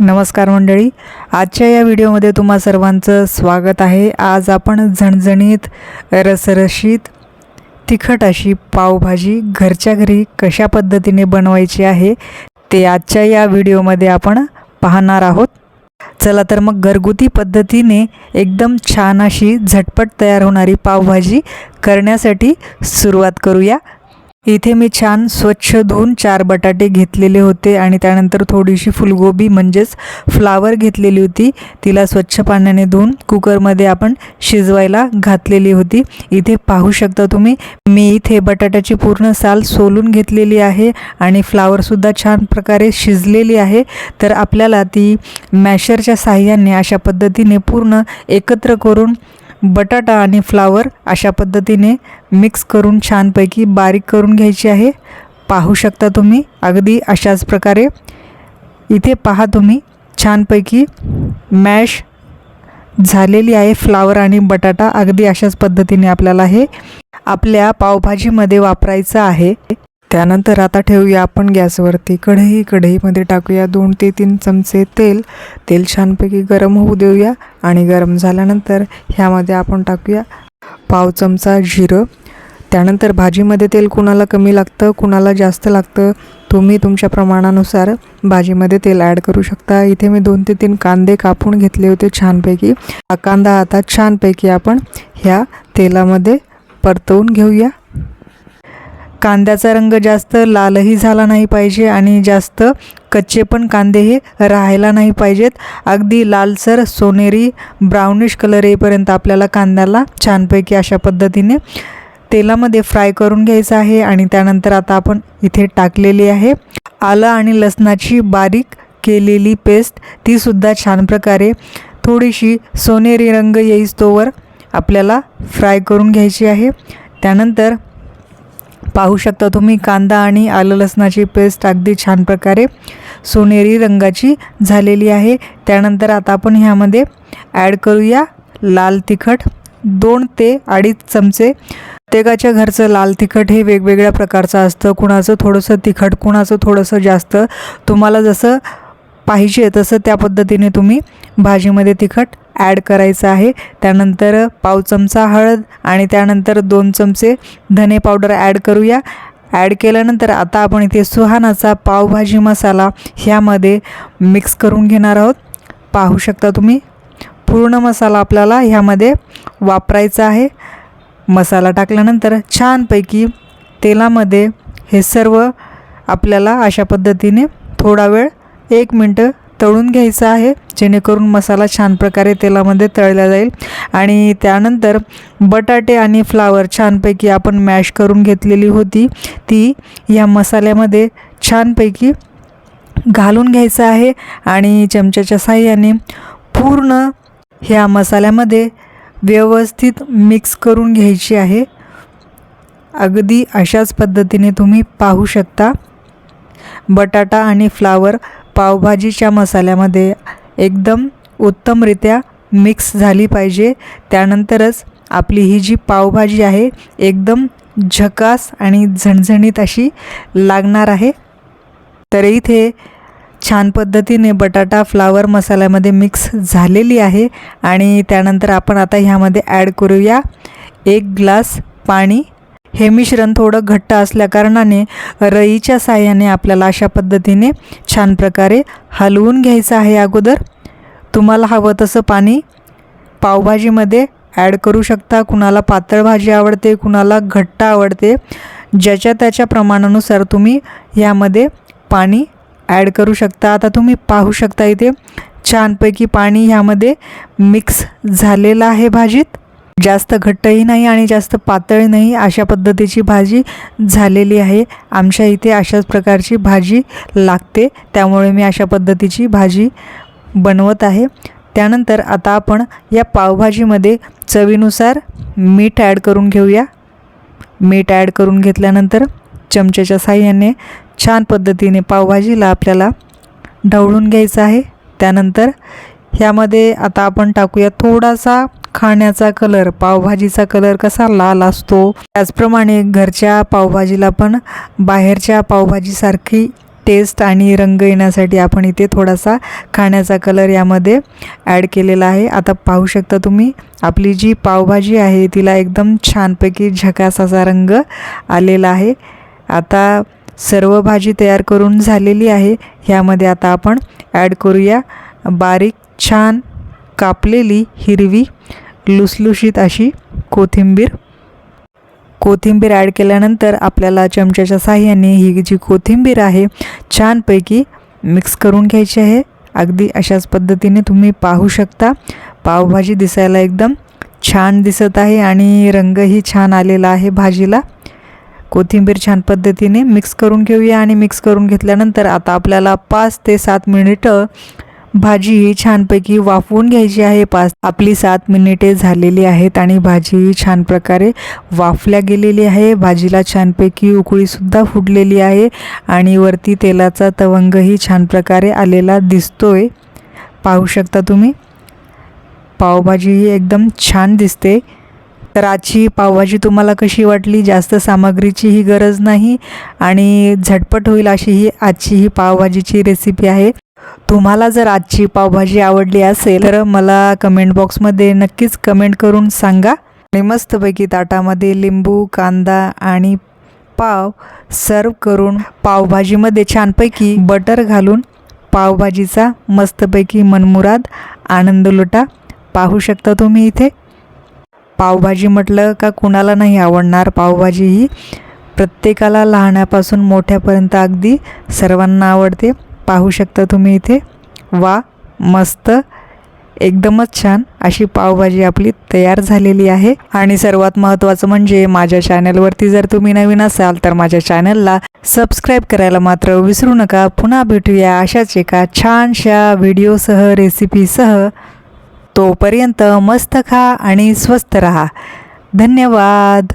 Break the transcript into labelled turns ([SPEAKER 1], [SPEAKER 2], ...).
[SPEAKER 1] नमस्कार मंडळी. आजच्या या व्हिडिओमध्ये तुम्हा सर्वांचं स्वागत आहे. आज आपण झणझणीत रसरशीत तिखट अशी पावभाजी घरच्या घरी कशा पद्धतीने बनवायची आहे ते आजच्या या व्हिडिओमध्ये आपण पाहणार आहोत. चला तर मग घरगुती पद्धतीने एकदम छान अशी झटपट तयार होणारी पावभाजी करण्यासाठी सुरुवात करूया. इथे मी छान स्वच्छ धुवून चार बटाटे घेतलेले होते आणि त्यानंतर थोडीशी फुलगोबी म्हणजेच फ्लावर घेतलेली होती. तिला स्वच्छ पाण्याने धुवून कुकरमध्ये आपण शिजवायला घातलेली होती. इथे पाहू शकता तुम्ही मी इथे बटाट्याची पूर्ण साल सोलून घेतलेली आहे आणि फ्लावरसुद्धा छान प्रकारे शिजलेली आहे. तर आपल्याला ती मॅशरच्या साह्याने अशा पद्धतीने पूर्ण एकत्र करून बटाटा आणि फ्लावर अशा पद्धतीने मिक्स करून छानपैकी बारीक करून घ्यायची आहे. पाहू शकता तुम्ही अगदी अशाच प्रकारे. इथे पहा तुम्ही छानपैकी मॅश झालेली आहे फ्लावर आणि बटाटा अगदी अशाच पद्धतीने आपल्याला हे आपल्या पावभाजीमध्ये वापरायचं आहे. त्यानंतर आता ठेवूया आपण गॅसवरती. कढई कढईमध्ये टाकूया दोन ते तीन चमचे तेल. तेल छानपैकी गरम होऊ देऊया आणि गरम झाल्यानंतर ह्यामध्ये आपण टाकूया पाव चमचा जिरं. त्यानंतर भाजीमध्ये तेल कुणाला कमी लागतं कुणाला जास्त लागतं तुम्ही तुमच्या प्रमाणानुसार भाजीमध्ये तेल ॲड करू शकता. इथे मी दोन ते तीन कांदे कापून घेतले होते छानपैकी. हा कांदा आता छानपैकी आपण ह्या तेलामध्ये परतवून घेऊया. कांद्याचा रंग जास्त लालही झाला नाही पाहिजे आणि जास्त कच्चे पण कांदे हे राहायला नाही पाहिजेत. अगदी लालसर सोनेरी ब्राउनिश कलर येईपर्यंत आपल्याला कांद्याला छानपैकी अशा पद्धतीने तेलामध्ये फ्राय करून घ्यायचं आहे आणि त्यानंतर आता आपण इथे टाकलेली आहे. आलं आणि लसणाची बारीक केलेली पेस्ट तीसुद्धा छान प्रकारे थोडीशी सोनेरी रंग येईस्तोवर आपल्याला फ्राय करून घ्यायची आहे. त्यानंतर पाहू शकता तुम्ही कांदा आणि आलं लसणाची पेस्ट अगदी छान प्रकारे सोनेरी रंगाची झालेली आहे. त्यानंतर आता आपण ह्यामध्ये ॲड करूया लाल तिखट. दोन ते अडीच चमचे प्रत्येकाच्या घरचं लाल तिखट हे वेगवेगळ्या प्रकारचं असतं. कुणाचं थोडंसं तिखट कुणाचं थोडंसं जास्त. तुम्हाला जसं पाहिजे तसं त्या पद्धतीने तुम्ही भाजीमध्ये तिखट ॲड करायचं आहे. त्यानंतर पाव चमचा हळद आणि त्यानंतर दोन चमचे धने पावडर ॲड करूया. ॲड केल्यानंतर आता आपण इथे सुहानाचा पावभाजी मसाला ह्यामध्ये मिक्स करून घेणार आहोत. पाहू शकता तुम्ही. पूर्ण मसाला आपल्याला ह्यामध्ये वापरायचा आहे. मसाला टाकल्यानंतर छानपैकी तेलामध्ये हे सर्व आपल्याला अशा पद्धतीने थोडा वेळ एक मिनटं तळून घ्यायचं आहे. जेणेकरून मसाला छान प्रकारे तेलामध्ये तळला जाईल. आणि त्यानंतर बटाटे आणि फ्लावर छानपैकी आपण मॅश करून घेतलेली होती. ती या मसाल्यामध्ये छानपैकी घालून घ्यायचं आहे आणि चमच्याच्या साह्याने पूर्ण ह्या मसाल्यामध्ये व्यवस्थित मिक्स करून घ्यायची आहे. अगदी अशाच पद्धतीने तुम्ही पाहू शकता. बटाटा आणि फ्लावर पावभाजीच्या मसाल्यामध्ये एकदम उत्तमरित्या मिक्स झाली पाहिजे. त्यानंतरच आपली ही जी पावभाजी आहे एकदम झकास आणि झणझणीत अशी लागणार आहे. तर इथे छान पद्धतीने बटाटा फ्लावर मसाल्यामध्ये मिक्स झालेली आहे आणि त्यानंतर आपण आता ह्यामध्ये ॲड करूया एक ग्लास पाणी. हे मिश्रण थोडं घट्ट असल्याकारणाने रईच्या साह्याने आपल्याला अशा पद्धतीने छान प्रकारे हलवून घ्यायचं आहे अगोदर. तुम्हाला हवं तसं पाणी पावभाजीमध्ये ॲड करू शकता. कुणाला पातळ भाजी आवडते कुणाला घट्ट आवडते. ज्याच्या त्याच्या प्रमाणानुसार तुम्ही यामध्ये पाणी ॲड करू शकता. आता तुम्ही पाहू शकता इथे छानपैकी पाणी ह्यामध्ये मिक्स झालेलं आहे भाजीत. जास्त घट्टही नाही आणि जास्त पातळ नाही अशा पद्धतीची भाजी झालेली आहे. आमच्या इथे अशाच प्रकारची भाजी लागते. त्यामुळे मी अशा पद्धतीची भाजी बनवत आहे. त्यानंतर आता आपण या पावभाजीमध्ये चवीनुसार मीठ ॲड करून घेऊया. मीठ ॲड करून घेतल्यानंतर चमच्याच्या साह्याने छान पद्धतीने पावभाजीला आपल्याला ढवळून घ्यायचं आहे. त्यानंतर ह्यामध्ये आता आपण टाकूया थोडासा खाण्याचा कलर पावभाजीचा कलर कसा लाल असतो? त्याचप्रमाणे घरच्या पावभाजीला पण बाहेरच्या पावभाजीसारखी टेस्ट आणि रंग येण्यासाठी आपण इथे थोडासा खाण्याचा कलर यामध्ये ॲड केलेला आहे. आता पाहू शकता तुम्ही आपली जी पावभाजी आहे तिला एकदम छानपैकी झकास असा रंग आलेला आहे. आता सर्व भाजी तयार करून झालेली आहे. ह्यामध्ये आता आपण ॲड करूया बारीक छान कापलेली हिरवी लुसलुशीत अशी कोथिंबीर. कोथिंबीर ॲड केल्यानंतर आपल्याला चमच्याच्या साह्याने ही जी कोथिंबीर आहे छानपैकी मिक्स करून घ्यायची आहे. अगदी अशाच पद्धतीने तुम्ही पाहू शकता. पावभाजी दिसायला एकदम छान दिसत आहे आणि रंगही छान आलेला आहे भाजीला. कोथिंबीर छान पद्धतीने मिक्स करून घेऊया आणि मिक्स करून घेतल्यानंतर आता आपल्याला पाच ते सात मिनिटं भाजी ही छानपैकी वाफवून घ्यायची आहे. पाच आपली सात मिनिटे झालेली आहेत आणि भाजी ही छान प्रकारे वाफल्या गेलेली आहे. भाजीला छानपैकी उकळीसुद्धा फुटलेली आहे आणि वरती तेलाचा तवंगही छान प्रकारे आलेला दिसतोय. पाहू शकता तुम्ही? पावभाजी ही एकदम छान दिसते. तर आजची पावभाजी तुम्हाला कशी वाटली? जास्त सामग्रीची ही गरज नाही आणि झटपट होईल अशी ही आजची ही पावभाजीची रेसिपी आहे. तुम्हाला जर आजची पावभाजी आवडली असेल तर मला कमेंट बॉक्समध्ये नक्कीच कमेंट करून सांगा. आणि मस्तपैकी ताटामध्ये लिंबू कांदा आणि पाव सर्व करून पावभाजीमध्ये छानपैकी बटर घालून पावभाजीचा मस्तपैकी मनमुराद आनंद लुटा. पाहू शकता तुम्ही इथे. पावभाजी म्हटलं का कुणाला नाही आवडणार. पावभाजी ही प्रत्येकाला लहानापासून मोठ्यापर्यंत अगदी सर्वांना आवडते. पाहू शकता तुम्ही इथे. वा मस्त. एकदमच छान अशी पावभाजी आपली तयार झालेली आहे. आणि सर्वात महत्त्वाचं म्हणजे माझ्या चॅनलवरती जर तुम्ही नवीन असाल तर माझ्या चॅनलला सबस्क्राईब करायला मात्र विसरू नका. पुन्हा भेटूया अशाच एका छानशा व्हिडिओसह रेसिपीसह. तोपर्यंत मस्त खा आणि स्वस्त रहा. धन्यवाद.